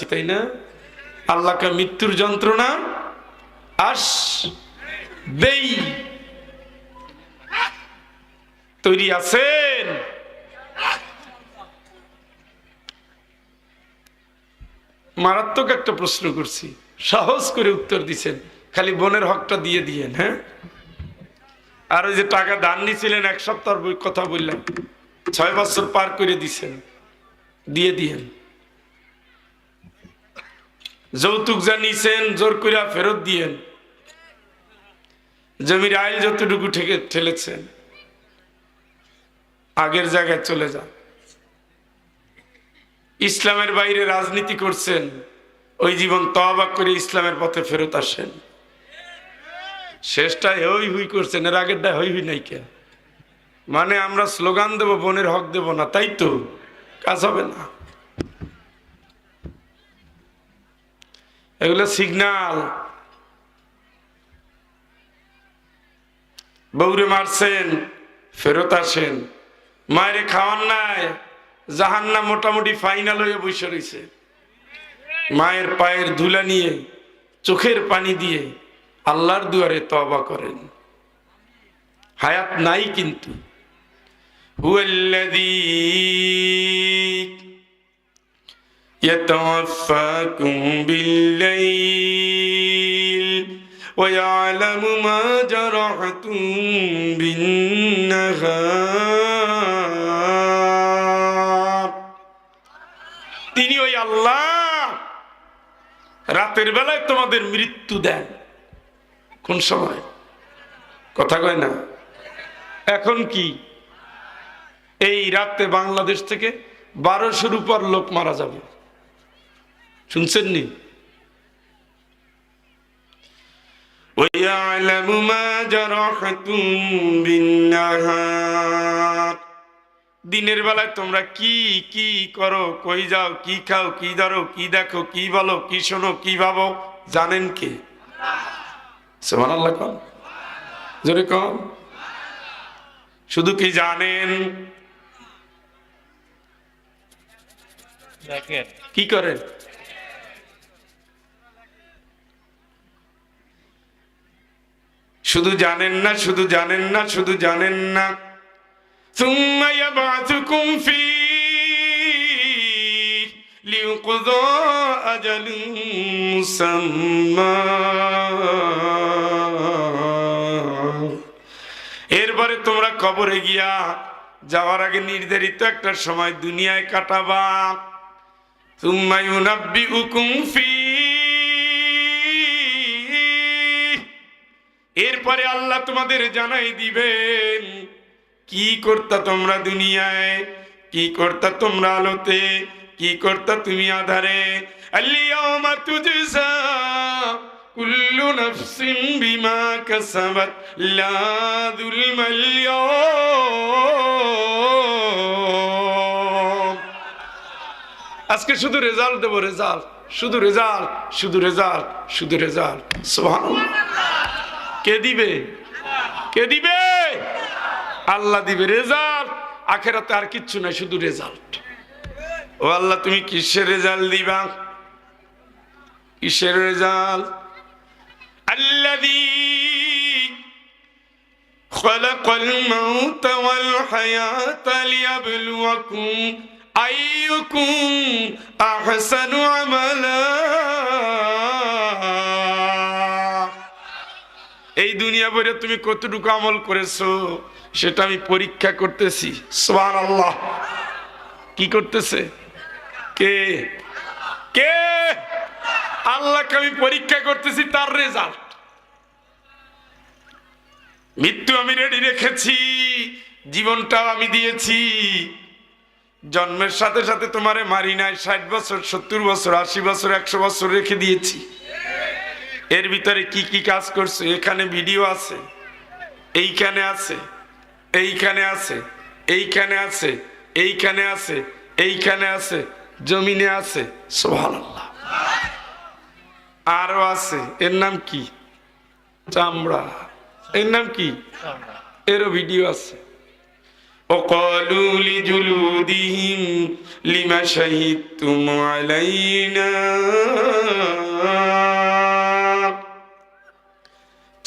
যাচ্ছি তাই না? আল্লাহকে মৃত্যুর যন্ত্রণা আস দেই। তৈরি আছেন। মারাত্মক একটা প্রশ্ন করছি। সাহস করে উত্তর দিছেন, খালি বোনের হকটা দিয়ে দিয়েন হ্যাঁ? আর ওই যে টাকা দান নিছিলেন, এক সপ্তাহ কথা বললাম ছয় বছর পার করে দিছেন, দিয়ে দিয়েন। যৌতুক যা নিছেন জোর করে ফেরত দিয়েন। জমির আইল যতটুকু ঠেকে ঠেলেছেন, আগের জায়গায় চলে যান। ইসলামের বাইরে রাজনীতি করছেন, ওই জীবন তবাক করে ইসলামের পথে ফেরত আসেন। শেষটা হই হুই করছেন, এর আগেরটা হই হুই নাই কেন? মানে আমরা স্লোগান দেব, বোনের হক দেব না, তাই তো? কাজ হবে না। এগুলো সিগনাল বৌরে মারছেন, ফেরত আসেন। মায়েরে খাওয়ান নাই জাহান্না মোটামুটি ফাইনাল হয়ে বসে রয়েছে মায়ের পায়ের ধুলা নিয়ে, চোখের পানি দিয়ে আল্লাহর দুয়ারে তবা করেন। হায়াত নাই কিন্তু। يتوفاكم بالليل ويعلم ما جرحتم بالنهار তিনি ওই আল্লাহ রাতের বেলায় তোমাদের মৃত্যু দেন কোন সময় কথা কয় না এখন কি এই রাতে বাংলাদেশ থেকে বারোশোর উপর লোক মারা যাবে শুনছেন নি ويعلم ما جرحتم بالنهار দিনের বেলায় তোমরা কি কি করো কই যাও কি খাও কি ধরো কি দেখো কি বলো কি শোনো কি ভাবো জানেন কে সোমান আল্লাহ কন জোরে কন শুধু কি জানেন দেখেন কি করেন শুধু জানেন না, শুধু জানেন না, শুধু জানেন না। এরপরে তোমরা কবরে গিয়া যাওয়ার আগে নির্ধারিত একটা সময় দুনিয়ায় কাটাবা। তুমায়ুনাব্বি উকুমফি এরপরে আল্লাহ তোমাদের জানাই দিবেন, কি করতা তোমরা দুনিয়ায়, কি করতা তোমরা আলোতে, কি করতা তুমি আধারে? কুল্লু নাফসিন বিমা কাসাবাত, লা যুলমাল আজকে শুধু রেজাল্ট দেবো, রেজাল্ট, শুধু রেজাল্ট শুধু রেজাল্ট শুধু রেজাল্ট, সুবহানাল্লাহ। কে দিবে কে দিবে আল্লাহ দিবে রেজাল্ট আখেরাতে আর কিচ্ছু নাই শুধু রেজাল্ট ও আল্লাহ তুমি কিসের রেজাল্ট দিবা কিসের রেজাল্ট الذي خلق الموت والحياة ليبلوكم أيكم أحسن عملا এই দুনিয়া বলে তুমি কতটুকু আমল করেছ, সেটা আমি পরীক্ষা করতেছি। সোহান আল্লাহ কি করতেছে? কে? কে? আল্লাহকে আমি পরীক্ষা করতেছি, তার রেজাল্ট মৃত্যু আমি রেডি রেখেছি, জীবনটাও আমি দিয়েছি। জন্মের সাথে সাথে তোমারে মারি নাই ষাট বছর, সত্তর বছর, আশি বছর, একশো বছর রেখে দিয়েছি। এর ভিতরে কি কি কাজ করছো এখানে ভিডিও আছে এইখানে আছে এইখানে আছে এইখানে আছে এইখানে আছে এইখানে আছে জমিনে আছে সুবহানাল্লাহ আরো আছে এর নাম কি চামড়া এর নাম কি এরও ভিডিও আছে وقالوا لجلودهم لما شهدتم علينا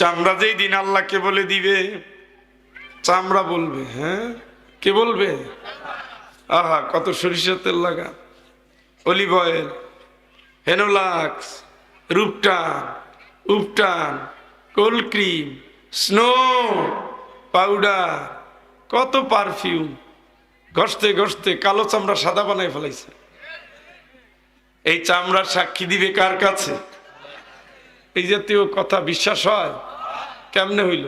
চামড়া যেই দিন আল্লাহকে বলে দিবে, চামড়া বলবে হ্যাঁ? কে বলবে? আহা, কত সরিষার তেল লাগা অলিভ অয়েল, হেনোলাক্স, রূপটান, উপটান, কোল্ড ক্রিম, স্নো, পাউডার, কত পারফিউম। ঘষতে ঘষতে কালো চামড়া সাদা বানাই ফেলাইছে। এই চামড়ার সাক্ষী দিবে কার কাছে? এই জাতীয় কথা বিশ্বাস হয়? কেমনে হইল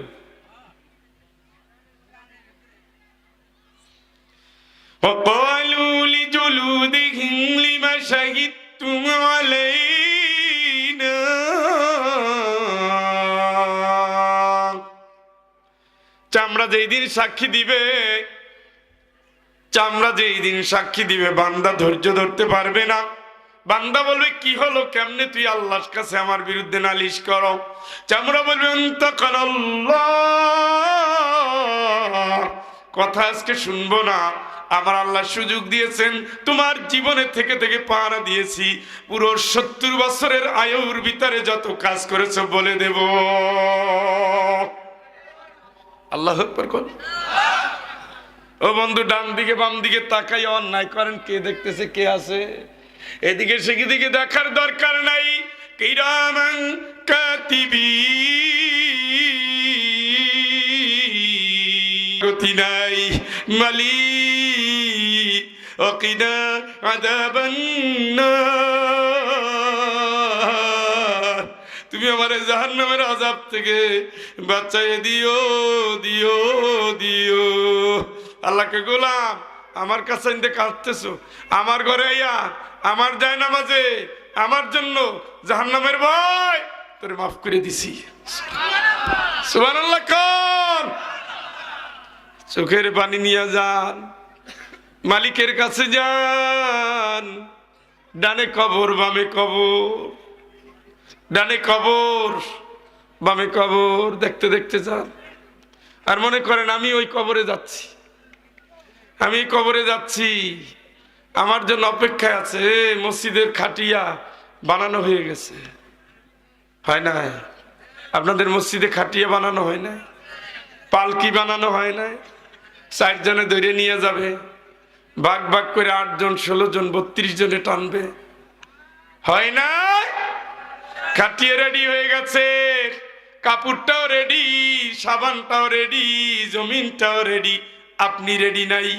وقالوا لجلودهم لما شهدتم علينا চামড়া যেই দিন সাক্ষী দিবে চামড়া যেই দিন সাক্ষী দিবে বান্দা ধৈর্য ধরতে পারবে না বান্দা বলবে, কি হলো? কেমনে তুই আল্লাহর কাছে আমার বিরুদ্ধে নালিশ করো? চামড়া বলবে অন্তকাল কথা আজকে শুনব না। আমার আল্লাহ সুযোগ দিয়েছেন, তোমার জীবনে থেকে থেকে পাহারা দিয়েছি। পুরো সত্তর বছরের আয়ুর ভিতরে যত কাজ করেছ বলে দেব। আল্লাহ ও বন্ধু, ডান দিকে, বাম দিকে তাকাই অন্যায় করেন। কে দেখতেছে, কে আছে? এদিকে সেদিকে দেখার দরকার নাই? কিরামান কাতিবি। গতি নাই, মালি। অকিনা আদাবান্নার তুমি আমার জাহান নামের আজাব থেকে বাঁচাই দিও দিও দিও। আল্লাহকে গোলাম। আমার কাছে এনতে কাঁদতেছো। আমার ঘরে আইয়া আমার যায় নামাজে আমার জন্য জাহান নামের ভয় তোরে মাফ করে দিছি। চোখের পানি নিয়ে যান, মালিকের কাছে যান, ডানে কবর, বামে কবর। ডানে কবর, বামে কবর, দেখতে দেখতে যান। আর মনে করেন আমি ওই কবরে যাচ্ছি। আমি কবরে যাচ্ছি। আমার জন্য অপেক্ষায় আছে মসজিদের খাটিয়া বানানো হয়ে গেছে। হয় না? আপনাদের মসজিদে খাটিয়া বানানো হয় না? পালকি বানানো হয় না? চারজনে ধরে নিয়ে যাবে। ভাগ ভাগ করে আটজন ষোলো জন বত্রিশ জনে টানবে। হয় না? খাটিয়ে রেডি হয়ে গেছে। কাপড়টাও রেডি সাবানটাও রেডি জমিনটাও রেডি আপনি রেডি নাই?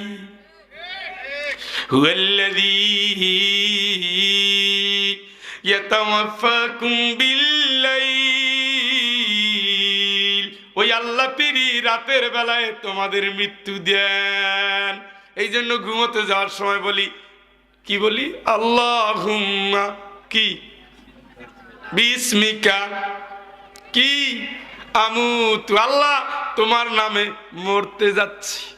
ওই আল্লাহ পিরি রাতের বেলায় তোমাদের মৃত্যু দেন। এই জন্য ঘুমোতে যাওয়ার সময় বলি, কি বলি? আল্লাহ কি? বিস্মিকা, কি? আমু আল্লাহ তোমার নামে মরতে যাচ্ছি।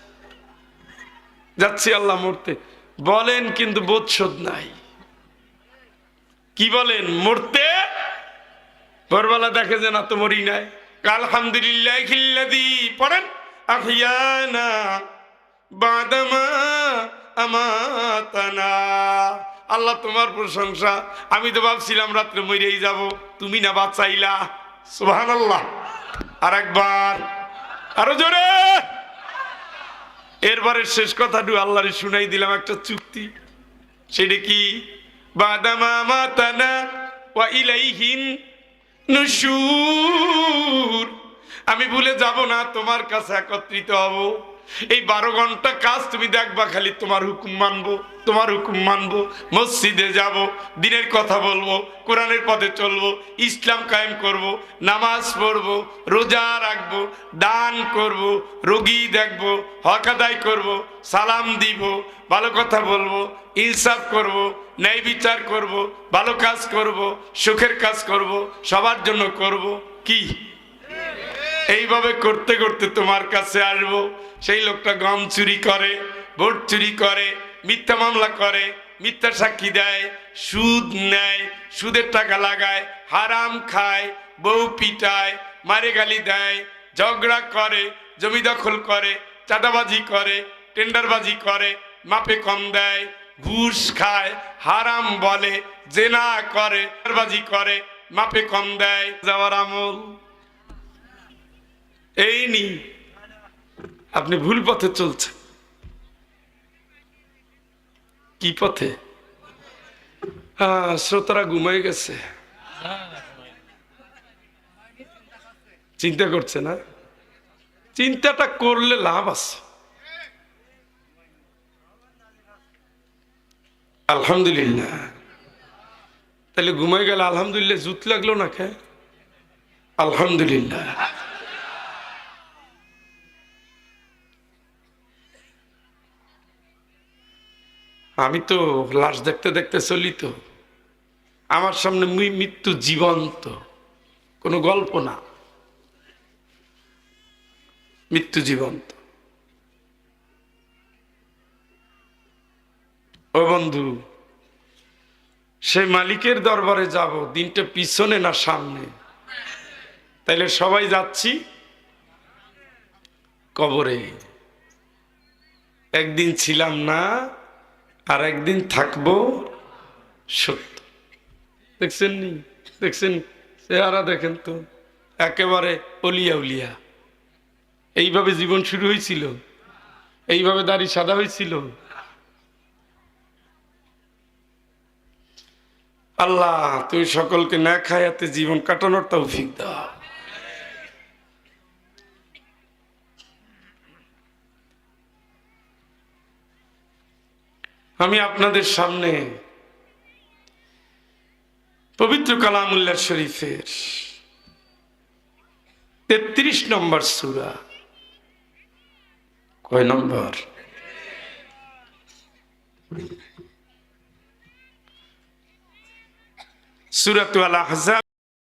যাচ্ছি আল্লাহ মরতে। বলেন, কিন্তু বোধশোধ নাই। কি বলেন? মরতে? ভোরবেলা দেখে যে না তো মরি নাই। পড়েন। আল্লাহ তোমার প্রশংসা। আমি তো ভাবছিলাম রাত্রে মরেই যাব। তুমি না আল্লাহ আর একবার আরও জোরে। এরবারে শেষ কথাটু আল্লাহরে শুনাই দিলাম, একটা চুক্তি। সেটা কি? বাদামা মাতানা ওয়া ইলাইহিন নুশুর। আমি ভুলে যাব না, তোমার কাছে একত্রিত হব। এই বারো ঘণ্টা কাজ তুমি দেখবা খালি তোমার হুকুম মানবো, তোমার হুকুম মানবো, মসজিদে যাব, দিনের কথা বলব, কোরআনের পথে চলবো, ইসলাম কায়েম করব, নামাজ পড়ব, রোজা রাখব, দান করব, রোগী দেখব, হক আদায় করব, সালাম দিব, ভালো কথা বলব, ইনসাফ করব, ন্যায় বিচার করব, ভালো কাজ করব, সুখের কাজ করব, সবার জন্য করব, কি? এইভাবে করতে করতে তোমার কাছে আসব সেই লোকটা গম চুরি করে, ভোট চুরি করে, মিথ্যা মামলা করে, মিথ্যা সাক্ষী দেয়, সুদ নেয়, সুদের টাকা লাগায়, হারাম খায়, বউ পিটায়, মারে গালি দেয়, ঝগড়া করে, জমি দখল করে, চাঁদাবাজি করে, টেন্ডারবাজি করে, মাপে কম দেয়, ঘুষ খায়, হারাম বলে, জেনা করে, টেন্ডারবাজি করে, মাপে কম দেয়, যাওয়ার আমল। এই নি আপনি ভুল পথে চলছেন। কি পথে? শ্রোতারা ঘুমাই গেছে। চিন্তা করছে না? চিন্তাটা করলে লাভ আছে। আলহামদুলিল্লাহ। তাহলে ঘুমাই গেল আলহামদুলিল্লাহ জুত লাগল না কে? আলহামদুলিল্লাহ। আমি তো লাশ দেখতে দেখতে চলি তো। আমার সামনে মৃত্যু জীবন্ত। কোনো গল্প না। মৃত্যু জীবন্ত। ও বন্ধু সেই মালিকের দরবারে যাব, দিনটা পিছনে না সামনে। তাইলে সবাই যাচ্ছি কবরে। একদিন ছিলাম না আর একদিন থাকব সত্য। দেখছেন নি দেখছেন চেহারা দেখেন তো। একেবারে অলিয়া উলিয়া। এইভাবে জীবন শুরু হয়েছিল। এইভাবে দাড়ি সাদা হয়েছিল। আল্লাহ, তুমি সকলকে না খায়াতে জীবন কাটানোর তৌফিক দাও। আমি আপনাদের সামনে পবিত্র কালামুল্লাহ শরীফের তেত্রিশ নম্বর সুরা। কয় নম্বর? সুরাত আল আহজাব।